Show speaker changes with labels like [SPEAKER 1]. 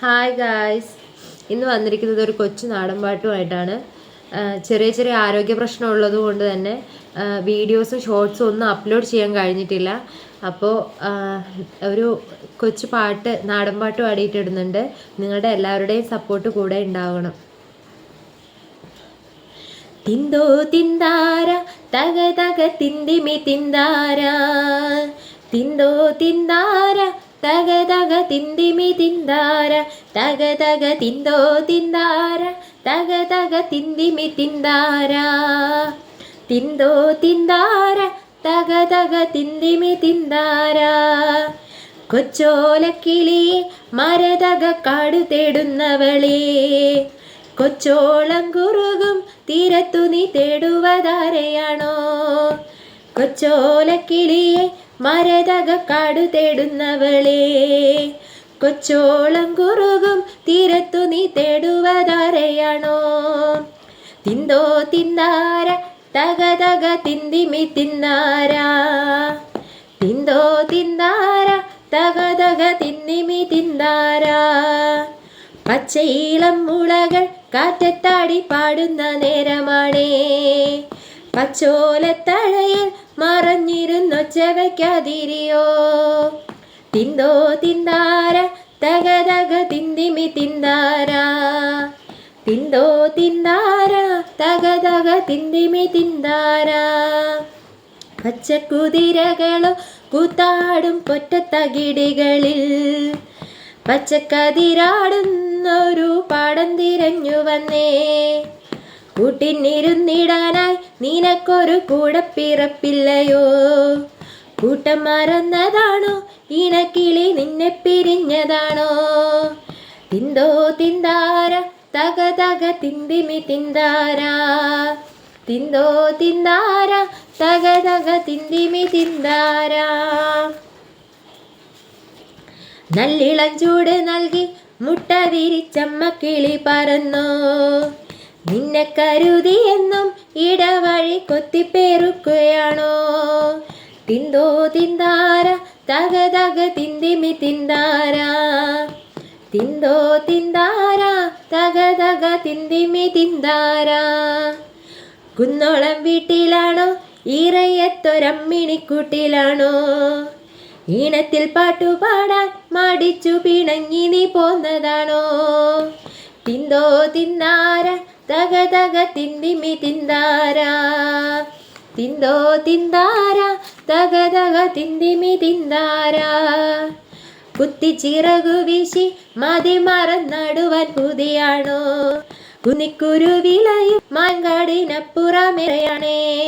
[SPEAKER 1] Hi guys ഇന്ന് വന്നിരിക്കുന്നത് ഒരു കൊച്ചു നാടൻ പാട്ടുമായിട്ടാണ്. ചെറിയ ചെറിയ ആരോഗ്യ പ്രശ്നം ഉള്ളത് കൊണ്ട് തന്നെ വീഡിയോസും ഷോർട്സും ഒന്നും അപ്ലോഡ് ചെയ്യാൻ കഴിഞ്ഞിട്ടില്ല. അപ്പോൾ ഒരു കൊച്ചു പാട്ട് നാടൻ പാട്ട് പാടിയിട്ടിടുന്നുണ്ട്. നിങ്ങളുടെ എല്ലാവരുടെയും സപ്പോർട്ട് കൂടെ ഉണ്ടാവണം. തിന്തോ തിന്താര തക തക തിന്തിമി തിന്താര. തിന്തോ തിന്താര തക തക തിന്തിമി തിന്താര തക തക തിന്തോ തിന്താര തക തക തിന്തിമി തിന്താര. തിന്തോ തിന്താര തക തക തിന്തിമി തിന്താര. കൊച്ചോലക്കിളി മരതക കാട് തേടുന്നവളേ കൊച്ചോളം കുറുകും തീരത്തു നീ തേടുവതാരെയാണോ? കൊച്ചോലക്കിളിയെ മരതക കാടു തേടുന്നവളേ. കൊച്ചോളം കുറുകും തീരത്തു നീ തേടുവതാരെയാണോ? തിന്തോ തിന്താര തക തക തിന്തിമി തിന്നാര. തിന്തോ തിന്താര തക തക തിന്നിമി തിന്നാര. പച്ചയിളം മുളകൾ കാറ്റത്താടി പാടുന്ന നേരമാണേ. പച്ചോലത്തഴയിൽ മറഞ്ഞിരുന്നൊച്ചവയ്ക്കാതിരിയോ തിന്തോ തിന്താര തക തക തിന്തിമി തിന്താര തിന്തോ തിന്താര തക തക തിന്തിമി തിന്താര പച്ചക്കുതിരകളോ കൂത്താടും പൊറ്റത്തകിടികളിൽ. പച്ചക്കതിരാടുന്നൊരു പാടം തിരഞ്ഞു വന്നേ. കൂട്ടിനിരുന്നിടാനായി നിനക്കൊരു കൂടപ്പിറപ്പില്ലയോ? കൂട്ടം മറന്നതാണോ? ഇണക്കിളി നിന്നെ പിരിഞ്ഞതാണോ? തിന്തോ തിന്താര തക തക തിന്തിമി തിന്താര. തിന്തോ തിന്താര തക തക തിന്തിമി തിന്താര. നല്ലിളം ചൂട് നൽകി മുട്ട വിരിച്ചമ്മ കിളി പറന്നു. നിന്നെ കരുതി എന്നും ഇടവഴി കൊത്തിപ്പേറുകയാണോ തിന്തോ തിന്താര തക തക തിന്തിമി തിന്താര. തിന്തോ തിന്താര തക തക തിന്തിമി തിന്താര. കുന്നോളം വീട്ടിലാണോ ഈറയത്തൊരമ്മിണിക്കൂട്ടിലാണോ? ഈണത്തിൽ പാട്ടുപാടാൻ മടിച്ചു പിണങ്ങി നീ പോന്നതാണോ? തിന്തോ തിന്നാര തക തക തിന്തിമി തിന്താര. തിന്തോ തിന്താര തക തിന്തിമി കുത്തി കുത്തിച്ചിറകു വീശി മതി മറന്നടുവാൻ പുതിയാണോ? കുനിക്കുരു വിളയും മാങ്കാടിനപ്പുറമേറയാണേ